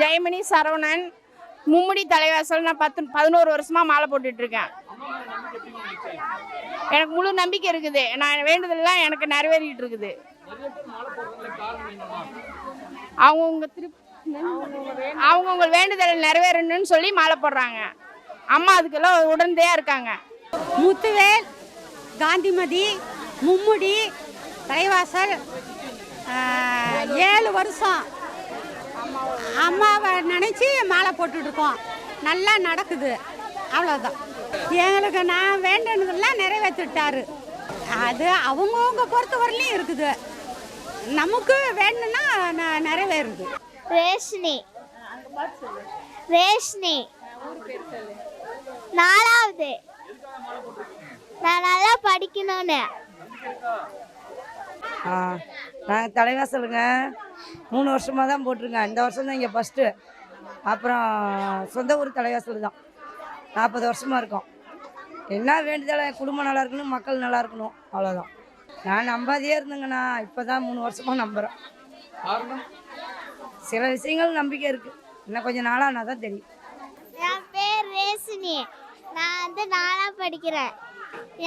ஜெயமணி சரவணன் மும்முடி தலைவாசல் நான் பத்து பதினோரு வருஷமாக மாலை போட்டுட்ருக்கேன். எனக்கு முழு நம்பிக்கை இருக்குது. நான் வேண்டுதல்லாம் எனக்கு நிறைவேறிட்டு இருக்குது அவங்கவுங்க திருப் அவங்கவுங்க வேண்டுதல் நிறைவேறணும்னு சொல்லி மாலை போடுறாங்க. அம்மா அதுக்கெல்லாம் உடனடியா இருக்காங்க. முத்துவேல் காந்திமதி மும்முடி தலைவாசல் ஏழு வருஷம். அம்மாவை நினச்சி மாலை போட்டுட்டு இருக்கோம் நல்லா நடக்குது. அவ்வளோதான் எங்களுக்கு நான் வேண்டினதெல்லாம் நிறைவேற்றிட்டாரு. அது அவங்கவுங்க பொறுத்தவரையிலையும் இருக்குது. நமக்கு வேணும்னா நிறைவேறுது. ரேஷ்னி. ரேஷ்னி. நாலாவது. நான் நல்லா படிக்கணும்னு. ஆ நாங்கள் தலைவாசலுங்க மூணு வருஷமாக தான் போட்டிருக்கேன். இந்த வருஷம் தான் இங்கே ஃபஸ்ட்டு அப்புறம் சொந்த ஊர் தலைவாசல் தான். நாற்பது வருஷமாக இருக்கோம். என்ன வேண்டுதலை குடும்பம் நல்லா இருக்கணும் மக்கள் நல்லா இருக்கணும் அவ்வளோதான் நான் நம்பாதையே இருந்தேங்கண்ணா. இப்போ தான் மூணு வருஷமாக நம்புகிறேன் சில விஷயங்கள் நம்பிக்கை இருக்குது இன்னும் கொஞ்சம் நாளானா தான் தெரியும். என் பேர் ரேஷினி. நான் வந்து நாலா படிக்கிறேன்.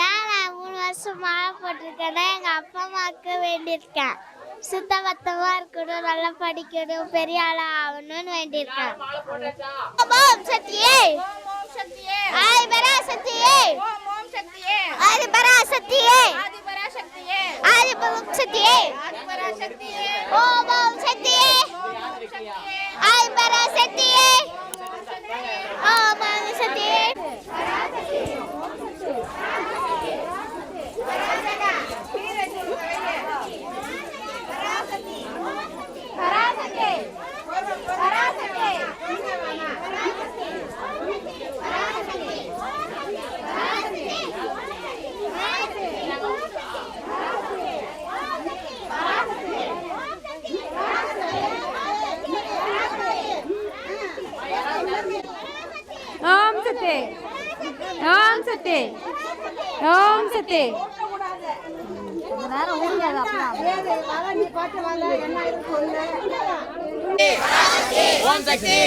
ஏன் நான் மூணு வருஷம் மாலை போட்டிருக்கேன்னா எங்கள் அப்பா அம்மாவுக்கு வேண்டியிருக்கேன். சுத்தபத்தமாக இருக்கணும் நல்லா படிக்கணும் பெரிய ஆளாக ஆகணும்னு வேண்டியிருக்கேன். ஓம் சக்தியே. ஆதி பராசக்தியே ஆதி பராசக்தியே ஆதி பராசக்தியே ஓம் ஓம் சக்தியே ஆதி பராசக்தியே ஓம் ஓம் சக்தியே ஓம் சத்தே ஓம் சத்தே ஓம் சத்தே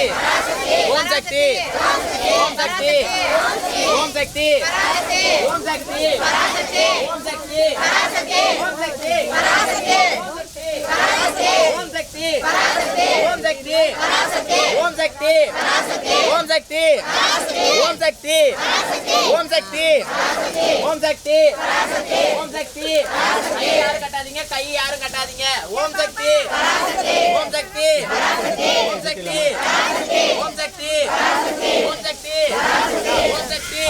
ஓம் சக்தி ஓம் சக்தி ஓம் சக்தி ஓம் சக்தி ஓம் சக்தி ஓம் சக்தி ஓம் சக்தி ஓம் சக்தி ஓம் சக்தி ஓம் சக்தி ஓம் சக்தி ஓம் சக்தி ஓம் சக்தி ஓம் சக்தி ஓம் சக்தி கை யாரும் கட்டாதீங்க கை யாரும் கட்டாதீங்க ஓம் சக்தி ஓம் சக்தி ஓம் சக்தி ஓம் சக்தி ஓம் சக்தி ஓம் சக்தி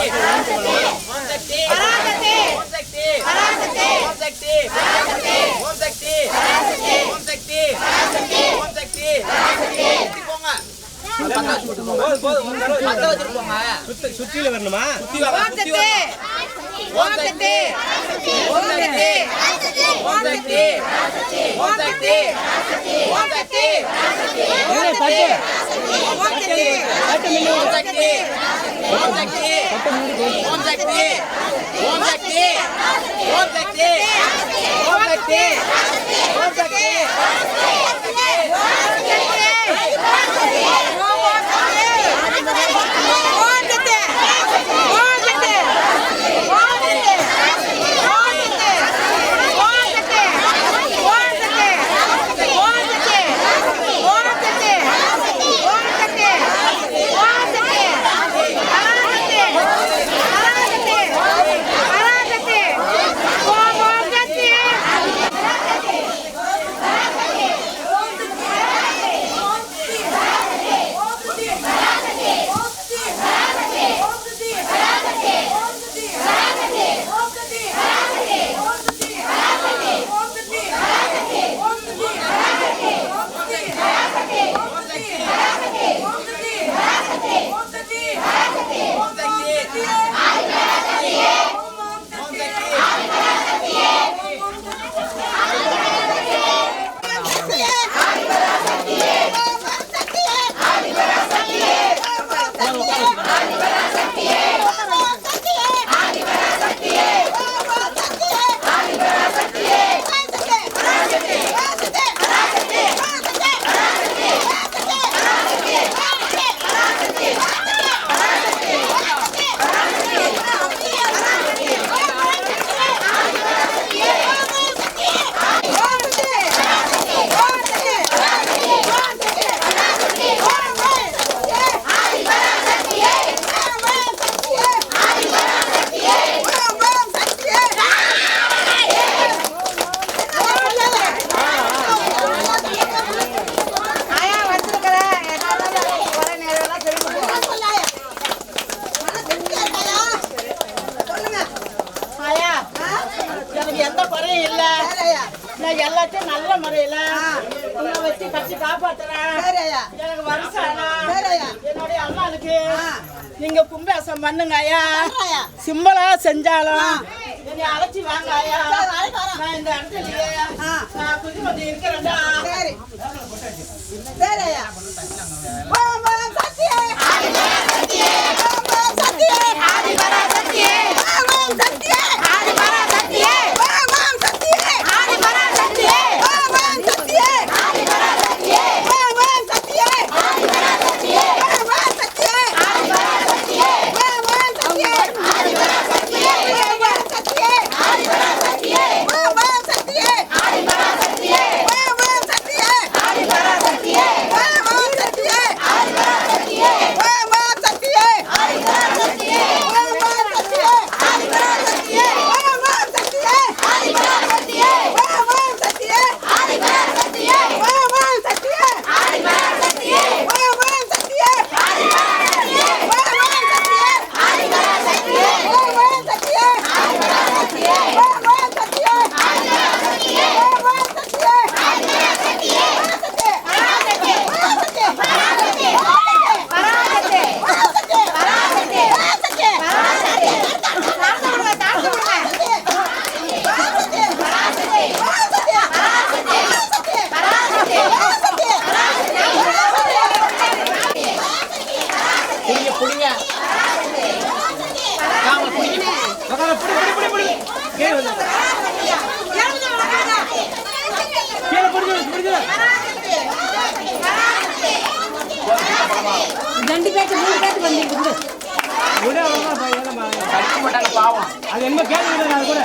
ஓம் சக்தி ஓம் சக்தி சுற்றில வரணுமா ஓம் சக்தி நான் எல்லாத்தையும் நல்ல முறையில உன்னை வச்சு கட்சி காப்பாத்துறேன். எனக்கு வருஷம் என்னுடைய அம்மாளுக்கு நீங்க கும்பேசம் பண்ணுங்க ஐயா. சிம்பளா செஞ்சாலும் என்னை அழைச்சி வாங்க ஐயா. நான் இந்த இடத்துல நான் சரி. ஐயா. சத்தியே ரெண்டு பேச்சு மூணு பேச்சு வந்துருக்கு விட. அவங்க பையன் கடிக்க மாட்டாங்க பாவம் அது என்ன கேள்வி அது கூட.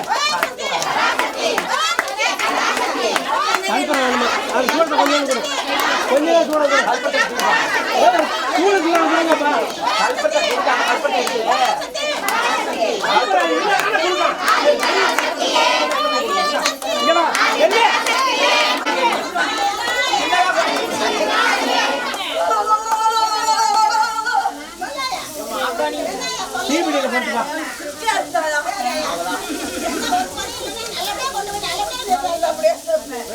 அது சூடத்தை கொஞ்சம் கூட. கொஞ்சம் சூட கொடு. சூடு